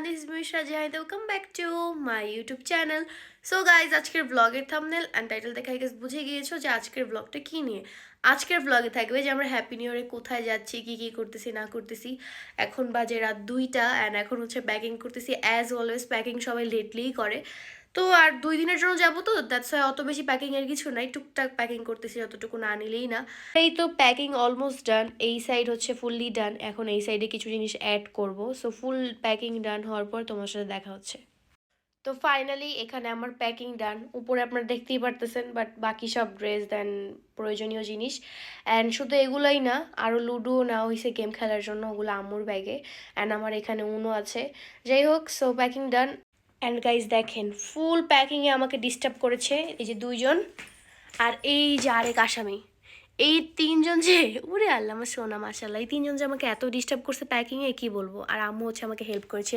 Everyone this is Mishra Zahid welcome back to my YouTube channel so guys আজকের ব্লগের thumbnail and title দেখে গেছে বুঝে গিয়েছো যে আজকের ব্লগটা কী নিয়ে? আজকের ব্লগে থাকবে যে আমরা হ্যাপি নিউ ইয়ারে কোথায় যাচ্ছি, কি কি করতেছি, না করতেছি। এখন বাজে রাত দুইটা অ্যান্ড এখন হচ্ছে প্যাকিং করতেছি অ্যাজ অলওয়েজ প্যাকিং সবাই লেটলিই করে। তো আর দুই দিনের জন্য যাব তো দ্যাটস অত বেশি প্যাকিং এর কিছু নাই, টুকটাক প্যাকিং করতেছি, যতটুকু না নিলেই না। এই তো প্যাকিং অলমোস্ট ডান এই সাইড হচ্ছে ফুললি ডান এখন এই সাইডে কিছু জিনিস অ্যাড করব। সো ফুল প্যাকিং ডান হওয়ার পর তোমার সাথে দেখা হচ্ছে। তো ফাইনালি এখানে আমার প্যাকিং ডান উপরে আপনারা দেখতেই পারতেছেন বাট বাকি সব ড্রেস দেন প্রয়োজনীয় জিনিস। অ্যান্ড শুধু এগুলোই না আরও লুডো নেওয়া হয়েছে গেম খেলার জন্য, ওগুলো আম্মুর ব্যাগে অ্যান্ড আমার এখানে উনো আছে। যাই হোক so packing done and guys দেখেন ফুল প্যাকিংয়ে আমাকে ডিস্টার্ব করেছে এই যে দুইজন আর এই যে আরেক আসামি। এই তিনজন যে উরে আল্লাহ, আমার সোনা মাসাল্লাহ এই তিনজন যে আমাকে এত ডিস্টার্ব করছে প্যাকিংয়ে কি বলব? আর আম্মু হচ্ছে আমাকে হেল্প করেছে।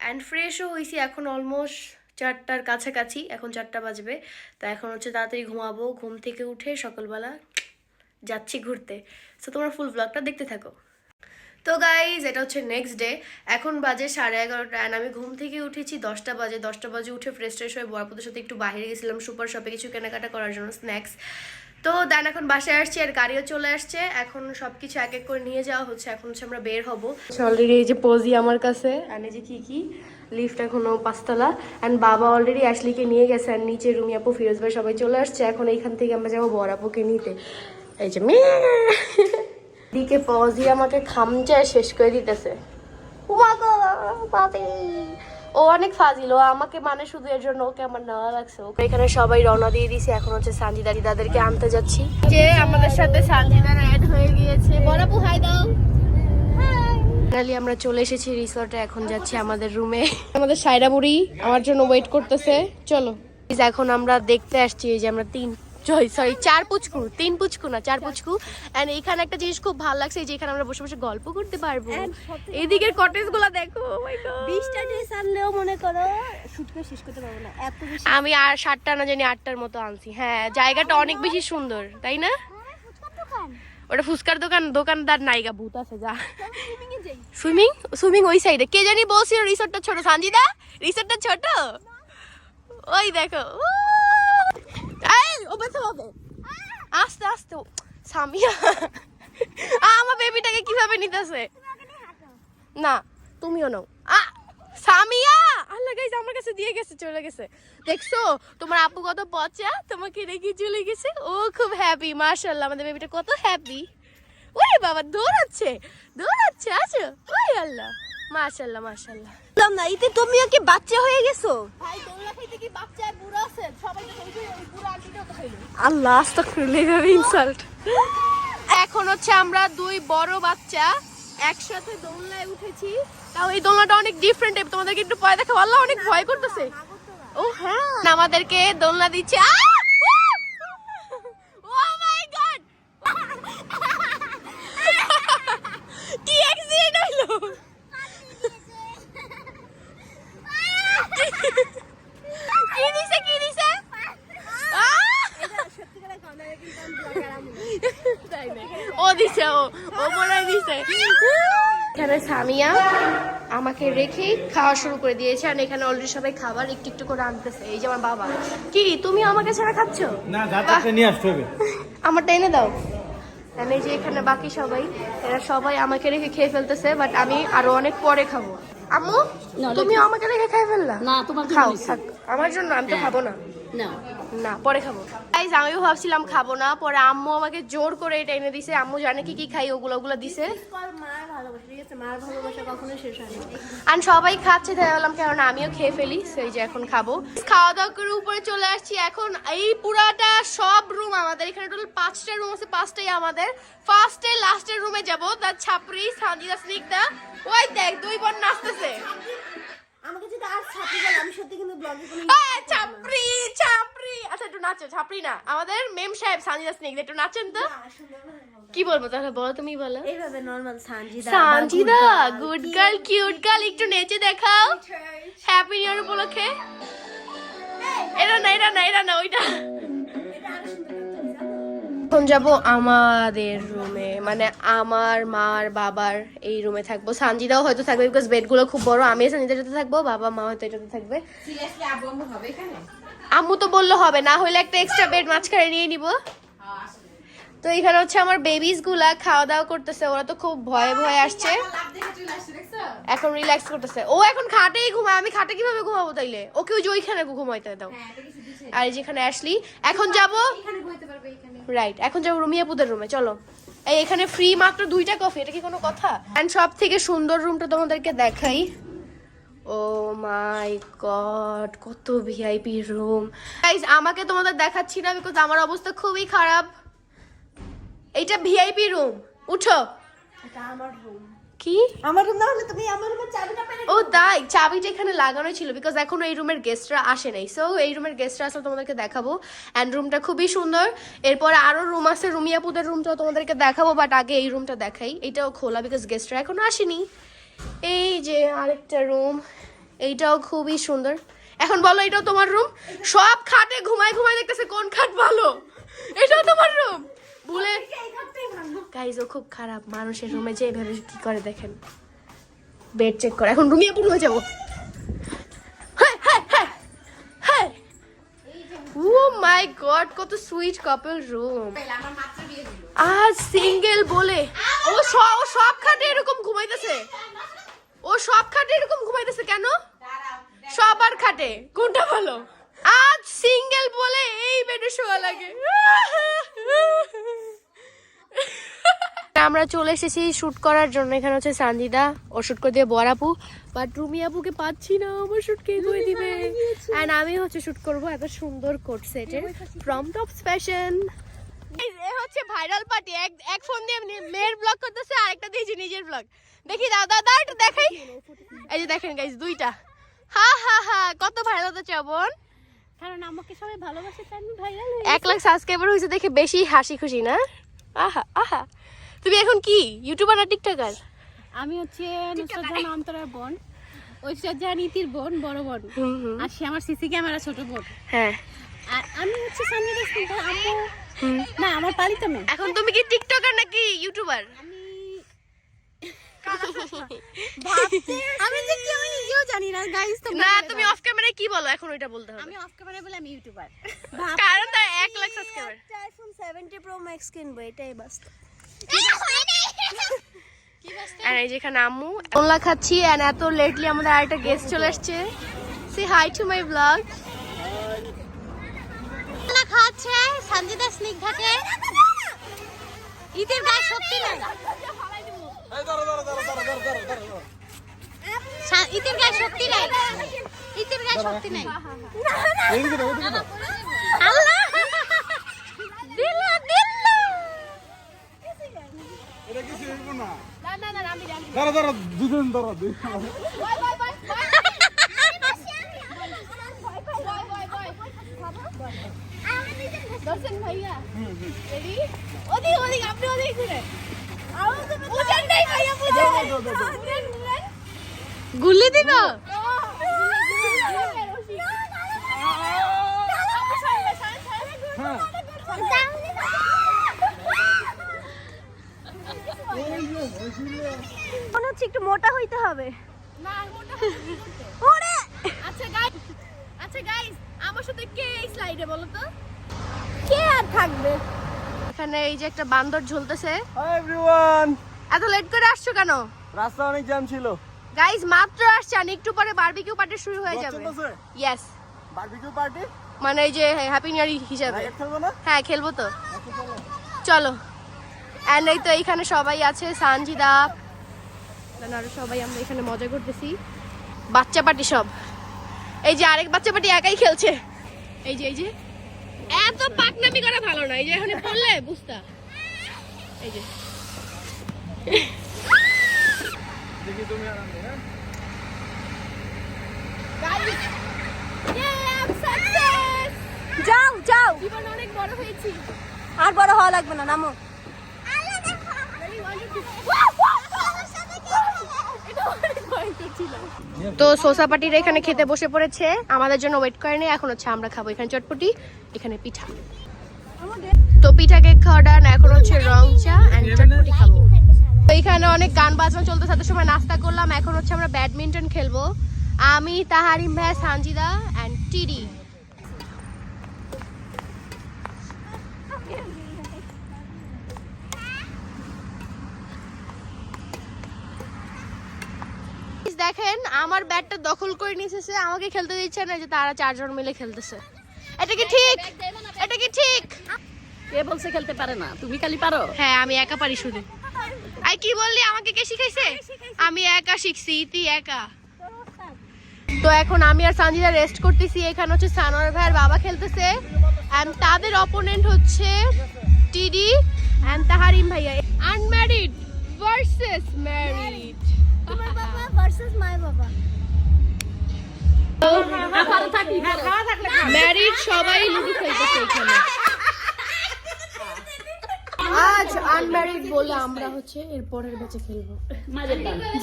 অ্যান্ড ফ্রেশও হয়েছি এখন অলমোস্ট চারটার কাছাকাছি, এখন চারটা বাজবে। তো এখন হচ্ছে তাড়াতাড়ি ঘুমাবো, ঘুম থেকে উঠে সকালবেলা যাচ্ছি ঘুরতে। সো তোমরা ফুল ব্লগটা দেখতে থাকো। তো গাইজ এটা হচ্ছে নেক্সট ডে এখন বাজে সাড়ে এগারোটা অ্যান্ড আমি ঘুম থেকে উঠেছি দশটা বাজে। দশটা বাজে উঠে ফ্রেশ ট্রেশ হয়ে বরপুদের সাথে একটু বাইরে গেছিলাম সুপার শপে কিছু কেনাকাটা করার জন্য স্ন্যাক্স তো দেন এখন বাসায় আসছি আর গাড়িও চলে আসছে। এখন সব কিছু এক এক করে নিয়ে যাওয়া হচ্ছে। এখন হচ্ছে আমরা বের হব। অলরেডি এই যে পজি আমার কাছে অ্যান্ড এই যে কি কি? লিফট এখনও পাঁচতলা। অ্যান্ড বাবা অলরেডি অ্যাশলিকে নিয়ে গেছে আর নিচে রুমি আপু, ফিরোজ ভাই সবাই চলে আসছে। এখন এইখান থেকে আমরা যাব বড় আপুকে নিতে। এই যে মেয়ে। দিকে পজি আমাকে খামচায় শেষ করে দিতেছে। ও অনেক ফাজিল, ও আমাকে মানে শুধু এর জন্য ওকে আমার নেওয়া লাগছে। ওকে এখানে সবাই রওনা দিয়ে দিয়েছে, এখন হচ্ছে সানজিদা দিদাদেরকে আনতে যাচ্ছি। যে আমাদের সাথে সানজিদার অ্যাড হয়ে গিয়েছে। বড়াপু হাই দাও। ফাইনালি আমরা চলে এসেছি রিসর্টে এখন যাচ্ছি আমাদের রুমে আমাদের সাইরা বুড়ি আমার জন্য ওয়েট করতেছে। চলো। এখন আমরা দেখতে আসছি এই যে আমরা তিন জয় সরি চার পুচকু তিন পুচকু না চার পুচকু। এন্ড এইখানে একটা জিনিস খুব ভালো লাগছে যে এখানে আমরা বসে বসে গল্প করতে পারব। এইদিকের কটেজগুলা দেখো oh. বিশটা ড্রেস আনলেও মনে করো শুট করে শেষ করতে পারব না এত বেশি। আমি আর সাতটা না জানি আটটার মতো আনছি। হ্যাঁ জায়গাটা অনেক বেশি সুন্দর তাই না? ওটা ফুচকার দোকান দোকানদার নাইগা ভূত আছে যা। সুইমিং সুইমিং ওই সাইডে কে জানি বলছিল রিসোর্টটা ছোট। সানজিদা রিসোর্টটা ছোট? ওই দেখো! এই ও ব্যথা আস্তে আস্তে সামিয়া। আমার বেবিটাকে কীভাবে নিতেছে? না, তুমিও নাও। আ, সামিয়া! আল্লাহ গাইজ আমার কাছে দিয়ে গেছে, চলে গেছে। দেখছ? তোমার আপু কত পচা, তোমাকে রেখে চলে গেছে। ও খুব হ্যাপি মাশাআল্লাহ, আমাদের বেবিটা কত হ্যাপি ওরে বাবা, দৌড়াচ্ছে দৌড়াচ্ছে আছো ওই আল্লাহ। মাশাআল্লাহ মাশাআল্লাহ বললাম না ইতে তুমিও কি বাচ্চা হয়ে গেছো ভাই দোলনা খাইতে কি বাচ্চা আর বুড়ো আছে সবাই তো খাইছে ওই বুড়ো আন্টিটাও তো খাইলো আল্লাহ আস্তাগফিরুল্লাহ ইনসাল্ট এখন হচ্ছে আমরা দুই বড় বাচ্চা একসাথে দোলনায় উঠেছি তাও এই দোলনাটা অনেক ডিফারেন্ট টাইপ তোমাদেরকে একটু ভয় দেখাবো আল্লাহ অনেক ভয় করতেছে ও হ্যাঁ আমাদেরকে দোলনা দিচ্ছে! Oh my God! কি অ্যাক্সিডেন্ট হলো কি দিছে কি দিছে আহ! তাই না? ও দিছে ও ও মনে হয় দিছে এখানে সামিয়া আমাকে রেখে খাওয়া শুরু করে দিয়েছে আর এখানে অলরেডি সবাই খাবার একটু একটু করে আনতেছে এই যে আমার বাবা। কি তুমি আমাকে ছাড়া খাচ্ছ? না যাত্রাটা নিয়ে আসতে হবে। আমারটা এনে দাও। আমি যে এখানে বাকি সবাই এরা সবাই আমাকে রেখে খেয়ে ফেলতেছে বাট আমি আরও অনেক পরে খাব। আম্মু তুমি আমাকে রেখে খেয়ে ফেললা? না তোমার খাও থাক আমার জন্য আমি তো খাব না। না। না পরে খাব। গাইজ আমিও ভাবছিলাম খাব না পরে আম্মু আমাকে জোর করে এটা এনে দিছে। আম্মু জানে কি কি খাই ওগুলো ওগুলো দিছে। আর সবাই খাচ্ছে তাই বললাম কেন আমিও খেয়ে ফেলি সেই যে এখন খাব। খাওয়া দাওয়া করে উপরে চলে আসছি এখন এই পুরাটা সব রুম আমাদের। এখানে টোটাল পাঁচটা রুম আছে পাঁচটাই আমাদের। ফার্স্টে লাস্টের রুমে যাব তার ছাপরি সানজিদা স্নিগ্ধা ওই দেখ দুই বোন নাচতেছে। আমাকে যদি আর ছাপি বলে আমি সত্যি কিন্তু ব্লগে কোনো আহ, ছাপরি ছাপরি আচ্ছা একটু নাচো ছাপরি না। আমাদের মেম সাহেব সানজিদা স্নিগ্ধা একটু নাচেন তো। কি বলব তাহলে বলো তুমি বলো। এইভাবে normal Sanjida Sanjida good girl cute girl একটু নেচে দেখাও। হ্যাপি নিউ ইয়ার উপলক্ষে। এটা না এটা না এটা না ওইটা। এখন যাব আমাদের রুমে মানে আমার মার বাবার এই রুমে থাকব। সানজিদাও হয়তো থাকবে বিকজ বেডগুলো খুব বড়। আমি সানজিদার এটাতে থাকব বাবা মা হয়তো এটাতে থাকবে। আম্মু তো বলল হবে না হলে একটা এক্সট্রা বেড মাঝখানে নিয়ে নিব। তো এখানে হচ্ছে আমার বেবিসগুলা খাওয়া দাওয়া করতেছে ওরা তো খুব ভয়ে ভয়ে আসছে। এখন রিল্যাক্স করতেছে। ও এখন খাটেই ঘুমায় আমি খাটে কীভাবে ঘুমাবো তাইলে? ওকে ওই যে ওইখানে ঘুমাইতে দাও। আর এই যেখানে আসলি এখন যাব রাইট এখন যাব রুমিয়াপুদের রুমে চলো। এই এখানে ফ্রি মাত্র দুইটা কফি এটা কি কোনো কথা? এন্ড সব থেকে সুন্দর রুমটা তোমাদেরকে দেখাই। ও মাই গড কত ভিআইপি রুম গাইজ আমাকে তোমাদের দেখাচ্ছি না বিকজ আমার অবস্থা খুবই খারাপ। এইটা ভিআইপি রুম উঠো। কি? আমার রুম না হলে তুমি আমার রুমের চাবিটা পেলে ও তাই চাবিটা এখানে লাগানো ছিল বিকজ এখনও এই রুমের গেস্টরা আসে নাই। সো এই রুমের গেস্টরা আসলে তোমাদেরকে দেখাবো। অ্যান্ড রুমটা খুবই সুন্দর। এরপরে আরও রুম আছে রুমিয়াপুদের রুমটাও তোমাদেরকে দেখাবো বাট আগে এই রুমটা দেখাই। এটাও খোলা বিকজ গেস্টরা এখনও আসেনি। এই যে আরেকটা রুম এইটাও খুবই সুন্দর। এখন বলো, এটাও তোমার রুম সব খাটে ঘুমায় ঘুমায় দেখতেছে কোন খাট ভালো? এটাও তোমার রুম ভুলে গাইজ ও খুব খারাপ। মানুষের রুমে যে এভাবে কি করে দেখেন? বেড চেক করে। এখন রুমিয়ে পুরো হয়ে যাব। মাই গড কত সুইট কাপল রুম আজ সিঙ্গেল বলে। ও সব ও সব খাটে এরকম ঘুমাইতেছে। ও সব খাটে এরকম ঘুমাইতেছে কেন? সবার খাটে। কোনটা ভালো? আজ সিঙ্গেল বলে এই বেডে শোয়া লাগে। আমরা চলে এসেছি শুট করার জন্য। এখানে হচ্ছে সান্দিদা ও শুট করে দিয়ে বরাপু। বাট রুমি আপুকে পাচ্ছি না আমার শুট কে করে দিবে? এন্ড আমি হচ্ছে শুট করব এত সুন্দর কোট সেটের ফ্রম টপ ফ্যাশন এ হচ্ছে ভাইরাল পার্টি এক এক ফোন দিয়ে এমনি মেয়ের ব্লগ করতেছে আরেকটা দিয়েছি নিজের ব্লগ দেখি দাদা দাদা একটু দেখাই। এই যে দেখেন গাইস দুইটা। হা হা হা কত ভাইরাল হতে চাবন কারণ আমাকে সবাই ভালোবাসে তাই ভাইরাল এক লাখ সাবস্ক্রাইবার হয়েছে দেখে বেশি হাসি খুশি না? আহা আহা। তুমি এখন কি? ইউটিউবার না টিকটকার আমি হচ্ছে নুসরাত জাহান অন্তরার বোন। ঐশ্বর জাহান ইতির বোন বড় বোন। আর সে আমার সিসি ক্যামেরা ছোট বোন। হ্যাঁ। আর আমি হচ্ছে সঞ্জয় দাস আম্মু। না আমার পালিত মেয়ে। এখন তুমি কি টিকটকার নাকি ইউটিউবার আমি যে কি আমি নিজেও জানি না গাইস তো না তুমি অফ ক্যামেরায় কি বলো? এখন ওইটা বলতে হবে। আমি অফ ক্যামেরা বলে আমি ইউটিউবার কারণ তার এক lakh subscriber iPhone 70 pro max কিনবো এটাই বাস্তব। আর এই যেখানে আম্মু। ওলা খাচ্ছি এন্ড এত লেটলি আমাদের আরেকটা গেস্ট চলে আসছে সে হাই টু মাই ব্লগ না খাচ্ছে সঞ্জিতা স্নিগ্ধাকে ঈদের গায়ে সত্যি নাই। ঈদের গায়ে শক্তি নাই। ঈদের গায়ে শক্তি নাই। আল্লাহ দিল দিল দাঁড়া দাঁড়া দুজন দাঁড়া দর্শন ভাইয়া রেডি ওদিক ওদিক আপনি ওদিক ঘুরে বুঝেন নাই ভাইয়া বুঝেন গুলি দিব হ্যাঁ মনে হচ্ছে একটু মোটা হইতে হবে। না মোটা ওরে! আচ্ছা গাইস আচ্ছা গাইস আমার সাথে কে এই স্লাইডে বলো তো? কে আর থাকবে? এখানে এই যে একটা বান্দর ঝুলতেছে। হাই এভরিওয়ান এত লেট করে আসছো কেন? রাস্তা অনেক জ্যাম ছিল। গাইস মাত্র আসছে আর একটু পরে বারবিকিউ পার্টি শুরু হয়ে যাবে। ইয়েস বারবিকিউ পার্টি মানে এই যে হ্যাপি নিউ ইয়ার হিসাবে। হ্যাঁ খেলব তো। চলো। অ্যান্ড এই তো এইখানে সবাই আছে সানজিদা। আরও সবাই আমরা এখানে মজা করতেছি। বাচ্চা পার্টি সব। এই যে আরেক বাচ্চা পার্টি একাই খেলছে। এই যে এই যে। এত পাকনামি করা ভালো না। এই যে এখানে পড়লে বুঝতা। এই যে। দেখি তুমি হ্যাঁ? যাও যাও। জীবন অনেক বড় হয়েছি। আর বড় হওয়া লাগবে না নামো। তো সোসা পার্টিরা এখানে খেতে বসে পড়েছে। আমাদের জন্য ওয়েট করেনি এখন হচ্ছে আমরা খাব এখানে চটপটি, এখানে পিঠা। তো পিঠা কেক খাওয়া ডান এখন হচ্ছে রং চা অ্যান্ড চটপটি খাব। তো এখানে অনেক গান বাজনা চলতে সাথে সময় নাস্তা করলাম, এখন হচ্ছে আমরা ব্যাডমিন্টন খেলব। আমি, তাহারিম ভাই, সানজিদা অ্যান্ড টিডি দেখেন আমার ব্যাটটা দখল করে নিয়েছে আমাকে খেলতে দিচ্ছে না যে তারা চারজন মিলে খেলতেছে। এটা কি ঠিক? এটা কি ঠিক? কে বলছে খেলতে পারে না? তুমি খালি পারো। হ্যাঁ আমি একা পারি শুধু। আই কি বললি? আমাকে কে শিখাইছে? আমি একা শিখছি তুই একা। তো এখন আমি আর সঞ্জিদা রেস্ট করতেছি। এখানে হচ্ছে সানোয়ার ভাইয়ের বাবা খেলতেছে। এন্ড তাদের অপোনেন্ট হচ্ছে টিডি এন্ড তাহারিম ভাইয়া। আনম্যারিড ভার্সেস ম্যারিড তোমার বাবা ভার্সেস মাই বাবা। ম্যারিড সবাই লুডো খেলতেছে এখানে। আজ আনম্যারিড বলে আমরা হচ্ছে এর পরের ব্যাচে খেলব।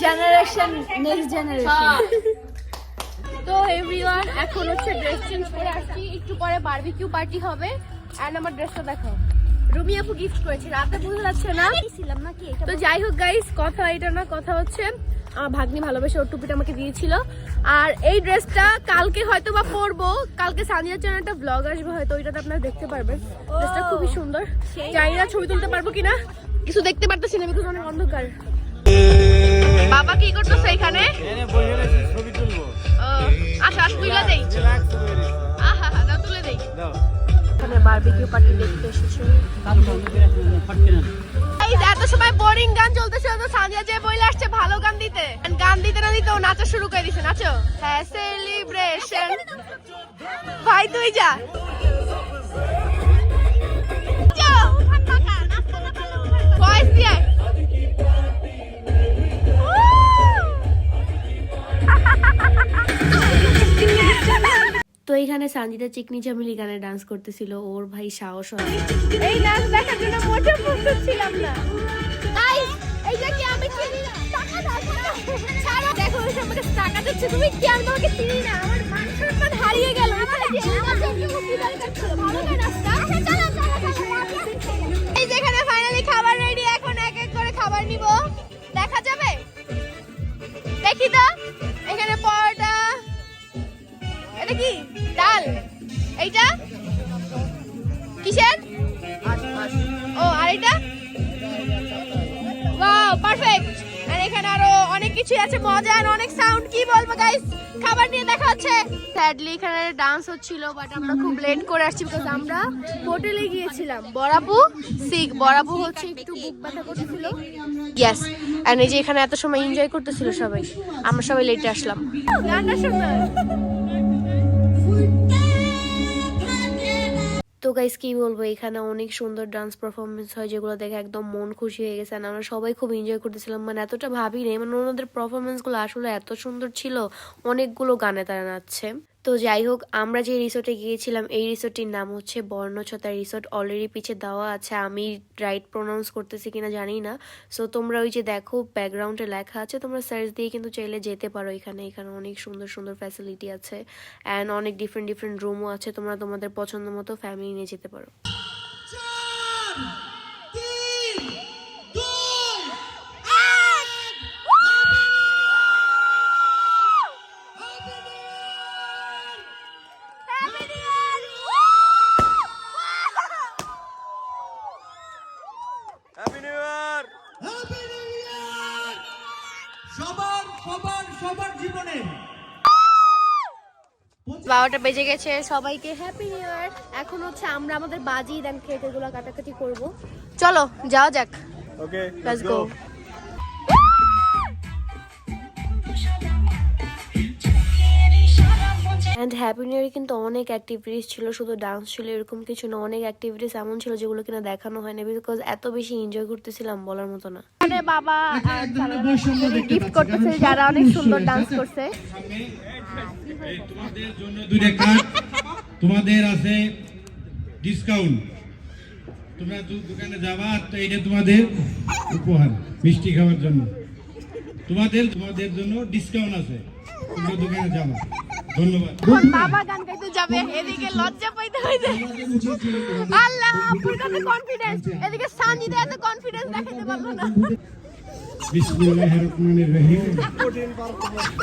জেনারেশন নেক্সট জেনারেশন তো এভরিওয়ান এখন হচ্ছে ড্রেস চেঞ্জ করে আসছি। একটু পরে বারবিকিউ পার্টি হবে। এন্ড আমার ড্রেসটা দেখো রুমি আপু গিফট করেছে রাতে বোঝা যাচ্ছে না। ছিলাম নাকি তো যাই হোক গাইস কথা এটা না কথা হচ্ছে আমার ভাগ্নি ভালোবেসে ওর টুপিটা আমাকে দিয়েছিল। আর এই ড্রেসটা কালকে হয়তো বা পরবো কালকে সানিয়ার জন্য একটা ব্লগ আসবে হয়তো ওইটাতে আপনারা দেখতে পারবেন। ড্রেসটা খুবই সুন্দর। জানি না ছবি তুলতে পারব কিনা কিছু দেখতে পারতেছি না বিকজ অনেক অন্ধকার। বাবা কি করতেছে এখানে? এনে বসে রয়েছি ছবি তুলবো। ও, আচ্ছা আচ্ছা তুলে দেই। আহা হা তুলে দেই। দাও। এখানে বারবিকিউ পার্টি দেখতে এসেছে। এত সময় বোরিং গান চলতেছে তো সানজা যে বইলে আসছে, ভালো গান দিতে। গান দিতে না দিতে নাচা শুরু করে দিছে, নাচো। হ্যাঁ সেলিব্রেশন ভাই, তুই যা। তো এইখানে সঞ্জিতা চিকনি চামিলি গানে ডান্স করতেছিল ওর ভাই সাহস হয়। এই নাচ দেখার জন্য মোটেও প্রস্তুত ছিলাম না। গাইস এই যে কি আমি চিনি না? টাকা দাও ছাড়ো। দেখো ওই আমাকে টাকা দিচ্ছে তুমি কি আমি তোমাকে চিনি না? আমার মান সম্মান হারিয়ে গেল। আমার যে আমার জন্য কি দরকার ছিল ভালো করে নাচটা চলো চলো চলো এই যেখানে ফাইনালি খাবার রেডি এখন এক এক করে খাবার নিব। দেখা যাবে? দেখি তো। এখানে পরোটা এটা কি? ডাল। এইটা? কিসের? ও, আর এটা? ওয়াও পারফেক্ট আর এখানে আরও অনেক কিছু আছে, মজা আর অনেক সাউন্ড কি বলব গাইস খাবার নিয়ে দেখা হচ্ছে। স্যাডলি এখানে ডান্স হচ্ছিল বাট আমরা খুব লেট করে আসছি বিকজ আমরা হোটেলে গিয়েছিলাম। বরাপু সিক বরাপু হচ্ছে একটু বুক ব্যথা করতেছিল ইয়েস এন্ড এই যে এখানে এত সময় এনজয় করতেছিল সবাই, আমরা সবাই লেটে আসলাম। গানটা সুন্দর তো গাইস কি বলব? এখানে অনেক সুন্দর ডান্স পারফরমেন্স হয়, যেগুলো দেখে একদম মন খুশি হয়ে গেছে। আমরা সবাই খুব এনজয় করতেছিলাম। মানে এতটা ভাবি নেই মানে ওনাদের পারফরমেন্সগুলো আসলে এত সুন্দর ছিল, অনেকগুলো গানে তারা নাচছে। তো যাই হোক, আমরা যে রিসোর্টে গিয়েছিলাম, এই রিসোর্টটির নাম হচ্ছে বর্ণছতা রিসোর্ট অলরেডি পিছে দেওয়া আছে, আমি রাইট প্রোনাউন্স করতেছি কিনা জানি না। সো তোমরা ওই যে দেখো ব্যাকগ্রাউন্ডে লেখা আছে, তোমরা সার্চ দিয়ে কিন্তু চাইলে যেতে পারো এখানে। এখানে অনেক সুন্দর সুন্দর ফ্যাসিলিটি আছে অ্যান্ড অনেক ডিফারেন্ট ডিফারেন্ট রুমও আছে। তোমরা তোমাদের পছন্দ মতো ফ্যামিলি নিয়ে যেতে পারো। বারোটা বেজে গেছে। সবাইকে হ্যাপি নিউ ইয়ার এখন হচ্ছে আমরা আমাদের বাজি দেন খেতে গুলা কাটাকাটি করব। চলো যাওয়া যাক। Okay let's go and happy new ইয়ারে কিন্তু অনেক অ্যাক্টিভিটিস ছিল শুধু ডান্স ছিল এরকম কিছু না। অনেক অ্যাক্টিভিটিস এমন ছিল যেগুলো কিনা দেখানো হয় না বিকজ এত বেশি এনজয় করতেছিলাম বলার মতো না। মানে বাবা গিফট করতেছে যারা অনেক সুন্দর ডান্স করছে। তোমাদের জন্য দুইটা কার্ড তোমাদের আছে ডিসকাউন্ট তোমরা দোকানে যাবা তো এটা তোমাদের উপহার মিষ্টি খাওয়ার জন্য। তোমাদের তোমাদের জন্য ডিসকাউন্ট আছে। তোমরা দোকানে যাবা। ধন্যবাদ। বাবা গান গাইতে যাবে? এদিকে লজ্জা পাইতে হইতে আল্লাহ আপুর কাছে কনফিডেন্স এদিকে সানজিদা এত কনফিডেন্স দেখাতে পারল না। বিসমিল্লাহির রহমানির রহিম।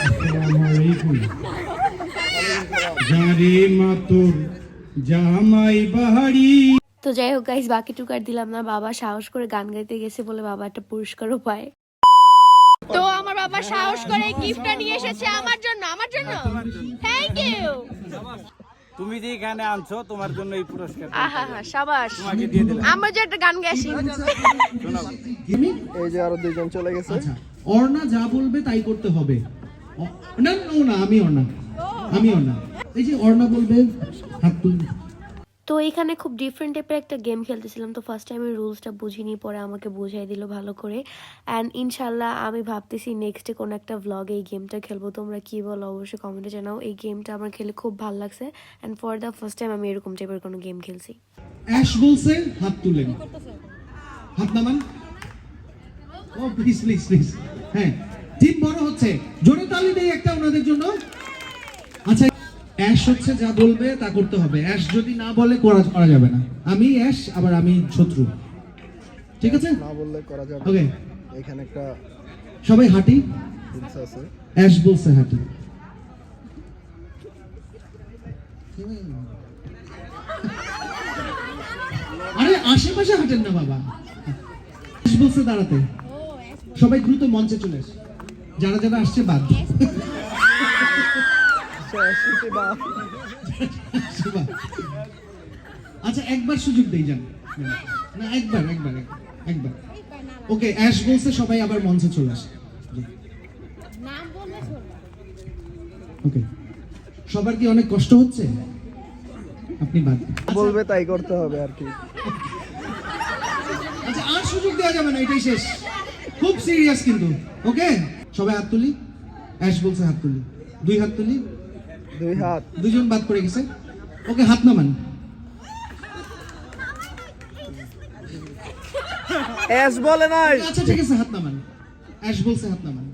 আসসালামু আলাইকুম জারি মাতুর জামাই বাহারি। তো যাই হোক গাইজ বাকি টুকার দিলাম না। বাবা সাহস করে গান গাইতে গেছে বলে বাবা একটা পুরস্কারও পায়। তো আমার বাবা সাহস করে গিফটটা নিয়ে এসেছে আমার জন্য আমার জন্য? থ্যাংক ইউ তুমি যে এখানে আনছো তোমার জন্য এই পুরস্কার আহা হা সাবাস। তোমাকে দিয়ে দিলাম। আমরা যে একটা গান গেছি। এই যে আরও দুইজন চলে গেছে। আচ্ছা অর্ণা যা বলবে তাই করতে হবে। না না না আমি অর্ণা। আমি অর্ণা। এই যে অর্ণা বলবে হাত তুলবে তো এখানে খুব ডিফারেন্ট টাইপের একটা গেম খেলতেছিলাম। তো ফার্স্ট টাইম আমি রুলসটা বুঝিনি, পরে আমাকে বুঝাই দিল ভালো করে। অ্যান্ড ইনশাল্লাহ আমি ভাবতেছি নেক্সটে কোনো একটা ভ্লগে এই গেমটা খেলব। তোমরা কী বলো? অবশ্যই কমেন্টে জানাও। এই গেমটা আমার খেলে খুব ভালো লাগছে। And for the first time আমি এরকম টাইপের কোনো গেম খেলছি। অ্যাশ বলছে, হাত তুলেন হাত নামান। ও প্লিজ প্লিজ প্লিজ হ্যাঁ টিম বড় হচ্ছে। জোরে তালি দেই একটা ওনাদের জন্য। আচ্ছা অ্যাশ হচ্ছে যা বলবে তা করতে হবে। অ্যাশ যদি না বলে করা করা যাবে না। আমি অ্যাশ আবার আমি শত্রু। ঠিক আছে? না বললে করা যাবে ওকে। এখানে একটা সবাই হাঁটি? আছে। অ্যাশ বলছে হাঁটি। আরে আশেপাশে হাঁটেন না বাবা। অ্যাশ বলছে দাঁড়াতে। সবাই দ্রুত মঞ্চে চলে আসে। যারা যারা আসছে বাদ শীতে আসছে বাদ। আচ্ছা একবার সুযোগ দেই যান না একবার একবার একবার, ওকে অ্যাশ বলছে সবাই আবার মঞ্চে চলে আসে। ওকে। সবার কি অনেক কষ্ট হচ্ছে? আপনি বাদ বলবে তাই করতে হবে আর কি। আচ্ছা আর সুযোগ দেওয়া যাবে না এটাই শেষ। খুব সিরিয়াস কিন্তু ওকে? সবাই হাত তুলি। অ্যাশ বলছে হাত তুলি। দুই হাত তুলি। দুই হাত। দুজন বাদ পড়ে গেছে? ওকে হাত নামান। এস বলে নাই। আচ্ছা ঠিক আছে হাত নামান। অ্যাশ বলছে হাত নামান।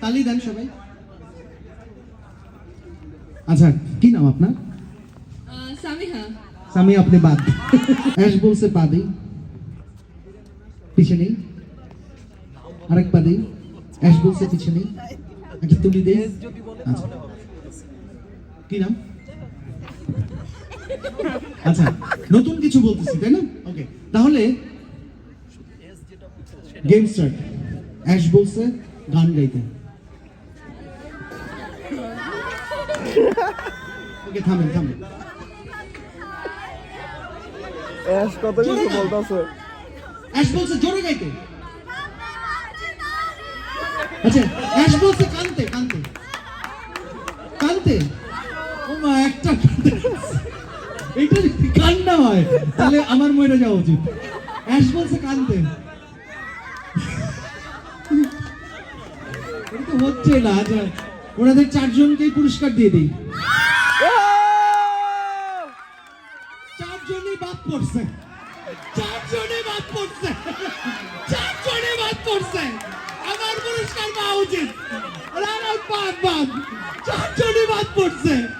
তালি দেন সবাই। আচ্ছা কি নাম আপনার? সামি আপনি বাদ। অ্যাশ বলছে পা দিই পিছে নেই। আরেক পা দিই অ্যাশ বলছে পিছে নেই। একটা তুলি দেই আচ্ছা। কি নাম? আচ্ছা নতুন কিছু বলতেছি তাই না? ওকে তাহলে গেম স্টার্ট অ্যাশ বলছে গান গাইতে। ওকে থামেন থামেন। এস কত কিছু বলতেছে। অ্যাশ বলছে জোরে গাইতে। আচ্ছা অ্যাশ বলছে কানতে কানতে। কানতে? একটা এটা যদি কান্না হয়? তাহলে আমার মরে যাওয়া উচিত। অ্যাশ বলছে কানতে। এটা হচ্ছে না আচ্ছা। ওনাদের চারজনকেই পুরস্কার দিয়ে দিই। চারজনই বাদ পড়ছে। চারজনই বাদ পড়ছে। চারজনই বাদ পড়ছে। আমার পুরস্কার পাওয়া উচিত। রানা বাদ বাদ। চারজনই বাদ পড়ছে।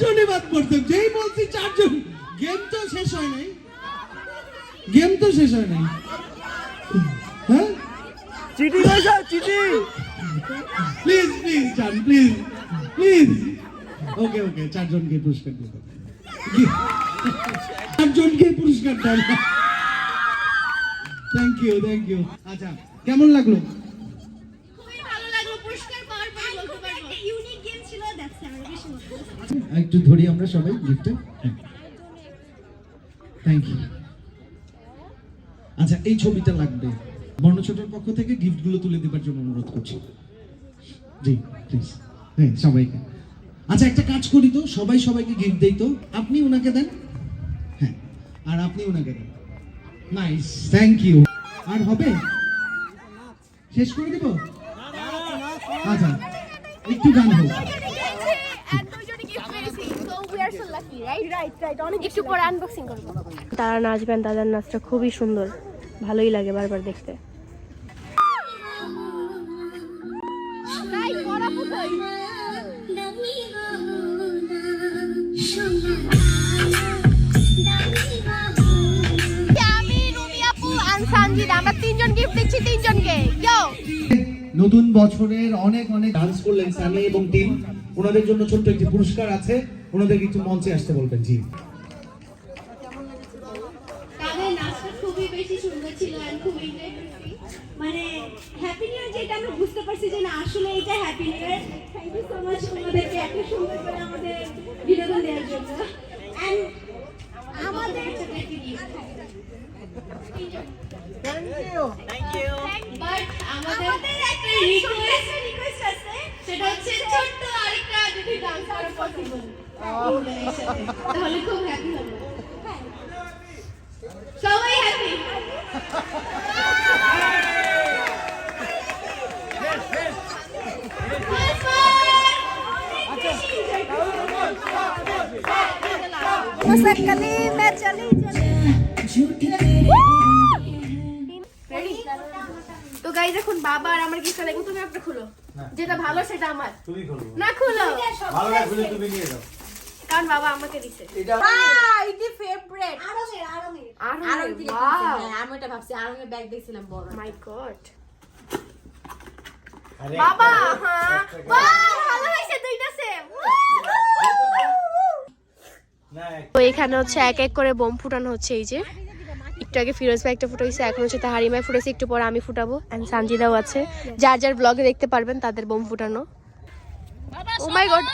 চারজনই বাদ পড়ছে যেই বলছি চারজন। গেম তো শেষ হয় নাই। গেম তো শেষ হয় নাই। হ্যাঁ? চিঠি কইছা চিঠি। প্লিজ প্লিজ চান প্লিজ প্লিজ ওকে ওকে চারজনকে পুরস্কার দাও। চারজনকে পুরস্কার দেন থ্যাংক ইউ থ্যাংক ইউ আচ্ছা কেমন লাগল খুবই ভালো লাগল পুরস্কার পাওয়ার পরে বলতে পারব ইউনিক গেম ছিল দ্যাটস আমার বেশি মজা একটু ধরি আমরা সবাই গিফটে থ্যাংক ইউ আচ্ছা এই ছবিটা লাগবে। বর্ণছোটের পক্ষ থেকে গিফটগুলো তুলে দেবার জন্য অনুরোধ করছি। জি প্লিজ হ্যাঁ সবাইকে। আচ্ছা একটা কাজ করি তো, সবাই সবাইকে গিফট দেই তো। আপনি ওনাকে দেন? হ্যাঁ আর আপনি ওনাকে দেন। নাইস থ্যাংক ইউ আর হবে? শেষ করে দেব? আচ্ছা একটু গান হোক একটু পরে আনবক্সিং করব তারা নাচবেন তাদের নাচটা খুবই সুন্দর। ভালোই লাগে বারবার দেখতে। আমরা তিনজন গিফট দিচ্ছি তিনজনকে। নতুন বছরের অনেক অনেক ডান্স করলেন সানি এবং টিম ওনাদের জন্য ছোট্ট একটি পুরস্কার আছে। ওনাদের একটু মঞ্চে আসতে বলবেন জি। তাদের খুবই বেশি সুন্দর ছিল আর খুবই মানে হ্যাপি নিউ ইয়ার যেটা আমরা বুঝতে পারছি যে না আসলে এটা happy new year thank you so much ওনাদেরকে এত সুন্দর করে আমাদের বিনোদন দেওয়ার জন্য। এন্ড আমাদের বাট আমাদের একটা রিকোয়েস্ট রিকোয়েস্ট আছে সেটা হচ্ছে ছোট্ট তাহলে খুব হ্যাপি হব সবাই হ্যাপি তো গাইজ এখন বাবা আর আমার গিফট লাগবে তুমি একটা খুলো। যেটা ভালো সেটা আমার। তুমি খোলো। না খুলো। ভালো না খুলে তুমি নিয়ে যাও। কারণ বাবা আমাকে দিছে। ইটি ফেভারিট আরঙের আরঙের আমি ওটা ভাবছি। আরঙের ব্যাগ দেখছিলাম বড় মাই গড বাবা হ্যাঁ। ভালো হয়েছে দুইটা সেম তো এখানে হচ্ছে এক এক করে বোম ফুটানো হচ্ছে এই যে। একটু আগে ফিরোজ ভাই একটা ফুটাইছে এখন হচ্ছে তা হারিমায় ফুটেছে একটু পরে আমি ফুটাবো। অ্যান্ড সানজিদাও আছে। যার যার ব্লগে দেখতে পারবেন তাদের বোম ফুটানো। ও মাই গড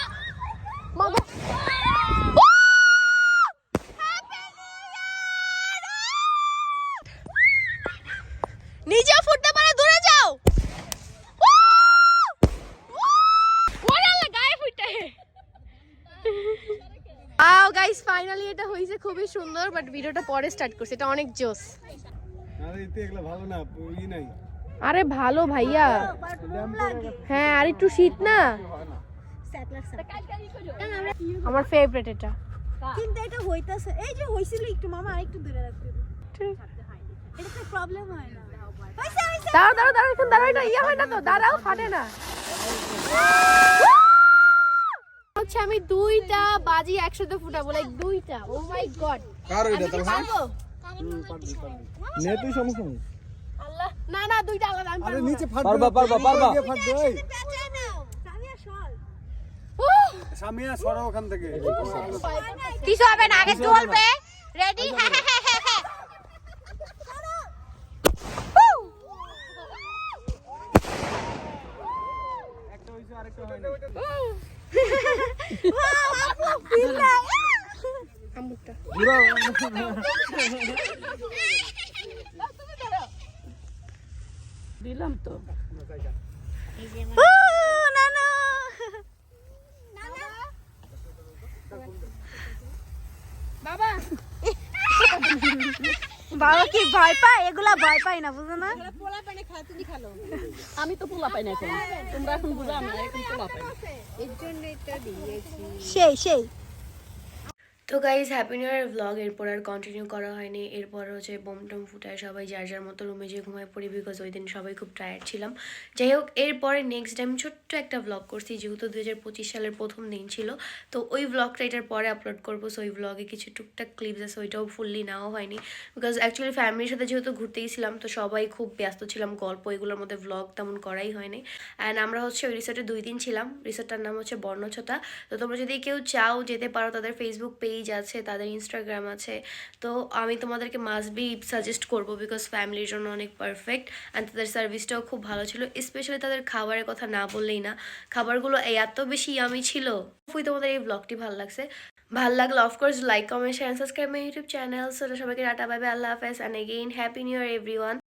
নিজেও ফুটতে পারে দূরে যাও গায়ে ফুটে আও গাইস ফাইনালি এটা হয়েছে খুবই সুন্দর বাট ভিডিওটা পরে স্টার্ট করছে। এটা অনেক জোস। আরে এতে এগুলো ভালো না নাই। আরে ভালো ভাইয়া। হ্যাঁ আর একটু শীত না? আমার ফেভারিট এটা। কিন্তু এটা হইতাছে এই যে হইছিল একটু মামা আরেকটু দূরে রাখতে এটা তো প্রবলেম হয় না। হইছে হইছে। দাঁড়াও দাঁড়াও দাঁড়াও এখন দাঁড়াও এটা ইয়ে হয় না তো দাঁড়াও ফাটে না। হচ্ছে আমি দুইটা বাজি একসাথে ফুটাবো লাইক দুইটা। ও মাই গড কার ওইটা তাহলে? পারব নে তুই সমস্যা নেই। আল্লাহ। না না দুইটা আলাদা আমি আরে নিচে। ফাটবে পারবা পারবা পারবা। ফাটবে সামিয়া সরো। ওখান থেকে। কিছু হবে না আগে চলবে রেডি হ্যাঁ হ্যাঁ। হ্যাঁ হ্যাঁ বাবা। কি ভয় পায়? এগুলা ভয় পায় না বুঝো না। আমি তো পোলা পাই না এখন। তোমরা এখন বুঝো আমি এখন পোলা পাই। সেই সেই। তো guys happy new year vlog এরপর আর কন্টিনিউ করা হয়নি। এরপর হচ্ছে বোম টম ফুটায় সবাই, যার যার মতো রুমে যেয়ে ঘুমায় পড়ি বিকজ ওই দিন সবাই খুব টায়ার্ড ছিলাম। যাই হোক, এরপরে নেক্সট টাইম ছোট্ট একটা ব্লগ করছি। যেহেতু দু হাজার পঁচিশ সালের প্রথম দিন ছিল, তো ওই ব্লগটা এটার পরে আপলোড করব। সো ওই ব্লগে কিছু টুকটাক ক্লিপস আছে, ওইটাও ফুললি নেওয়া হয়নি। বিকজ অ্যাকচুয়ালি ফ্যামিলির সাথে যেহেতু ঘুরতে গেছিলাম তো সবাই খুব ব্যস্ত ছিলাম। গল্প এগুলোর মধ্যে ব্লগ তেমন করাই হয়নি। অ্যান্ড আমরা হচ্ছে ওই রিসোর্টে দুই দিন ছিলাম। রিসোর্টটার নাম হচ্ছে বর্ণছতা তো তোমরা যদি কেউ চাও যেতে পারো, তাদের ফেসবুক পেজ আছে, তাদের ইনস্টাগ্রাম আছে। তো আমি তোমাদেরকে মাস্ট বি সাজেস্ট করব বিকজ ফ্যামিলির জন্য অনেক পারফেক্ট অ্যান্ড তাদের সার্ভিসটাও খুব ভালো ছিল। স্পেশালি তাদের খাবারের কথা না বললেই না। খাবারগুলো এত বেশি ইয়ামি ছিল। খুবই তোমাদের এই ব্লগটি ভালো লাগছে? ভালো লাগলে of course like comment share subscribe my YouTube channel সবাইকে টাটা পাবে আল্লাহ হাফেজ। And again happy new year every